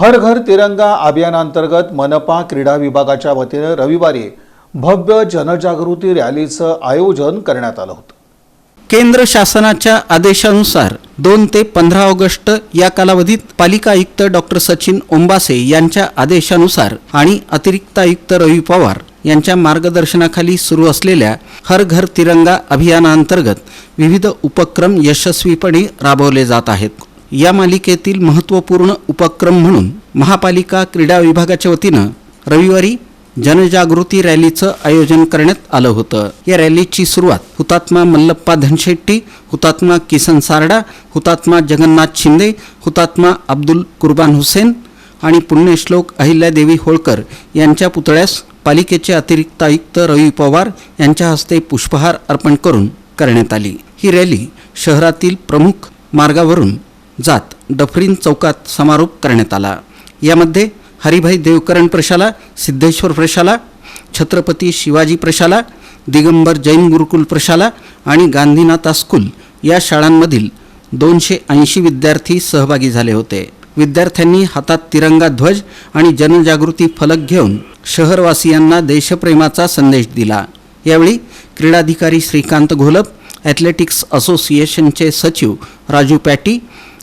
हर घर तिरंगा अभियानांतर्गत मनपा क्रीडा विभागाच्या वतीनं रविवारी भव्य जनजागृती रॅलीचं आयोजन करण्यात आलं होतं. केंद्र शासनाच्या आदेशानुसार दोन ते पंधरा ऑगस्ट या कालावधीत पालिका आयुक्त डॉक्टर सचिन ओंबासे यांच्या आदेशानुसार आणि अतिरिक्त आयुक्त रवी पवार यांच्या मार्गदर्शनाखाली सुरू असलेल्या हर घर तिरंगा अभियानांतर्गत विविध उपक्रम यशस्वीपणे राबवले जात आहेत. या मालिकेतील महत्त्वपूर्ण उपक्रम म्हणून महापालिका क्रीडा विभागाच्या वतीनं रविवारी जनजागृती रॅलीचं आयोजन करण्यात आलं होतं. या रॅलीची सुरुवात हुतात्मा मल्लप्पा धनशेट्टी हुतात्मा किसन सारडा हुतात्मा जगन्नाथ शिंदे हुतात्मा अब्दुल कुर्बान हुसेन आणि पुण्यश्लोक अहिल्यादेवी होळकर यांच्या पुतळ्यास पालिकेचे अतिरिक्त आयुक्त रवी पवार यांच्या हस्ते पुष्पहार अर्पण करून करण्यात आली. ही रॅली शहरातील प्रमुख मार्गावरून जात डफरीन चौकात समारोप करण्यात आला. यामध्ये हरिभाई देवकरण प्रशाला सिद्धेश्वर प्रशाला छत्रपती शिवाजी प्रशाला दिगंबर जैन गुरुकुल प्रशाला आणि गांधीनाथा स्कूल या शाळांमधील दोनशे ऐंशी विद्यार्थी सहभागी झाले होते. विद्यार्थ्यांनी हातात तिरंगा ध्वज आणि जनजागृती फलक घेऊन शहरवासियांना देशप्रेमाचा संदेश दिला. यावेळी क्रीडाधिकारी श्रीकांत घोलप ॲथलेटिक्स असोसिएशनचे सचिव राजू पॅटी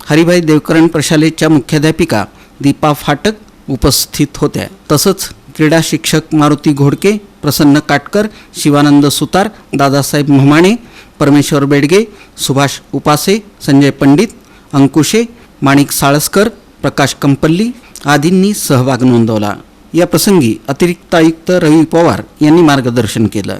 हरिभाई देवकरण प्रशालेच्या मुख्याध्यापिका दीपा फाटक उपस्थित होत्या. तसंच क्रीडा शिक्षक मारुती घोडके प्रसन्न काटकर शिवानंद सुतार दादासाहेब म्हमाणे परमेश्वर बेडगे सुभाष उपासे संजय पंडित अंकुशे माणिक साळसकर प्रकाश कंपल्ली आदींनी सहभाग नोंदवला. या प्रसंगी अतिरिक्त आयुक्त रवी पवार यांनी मार्गदर्शन केलं.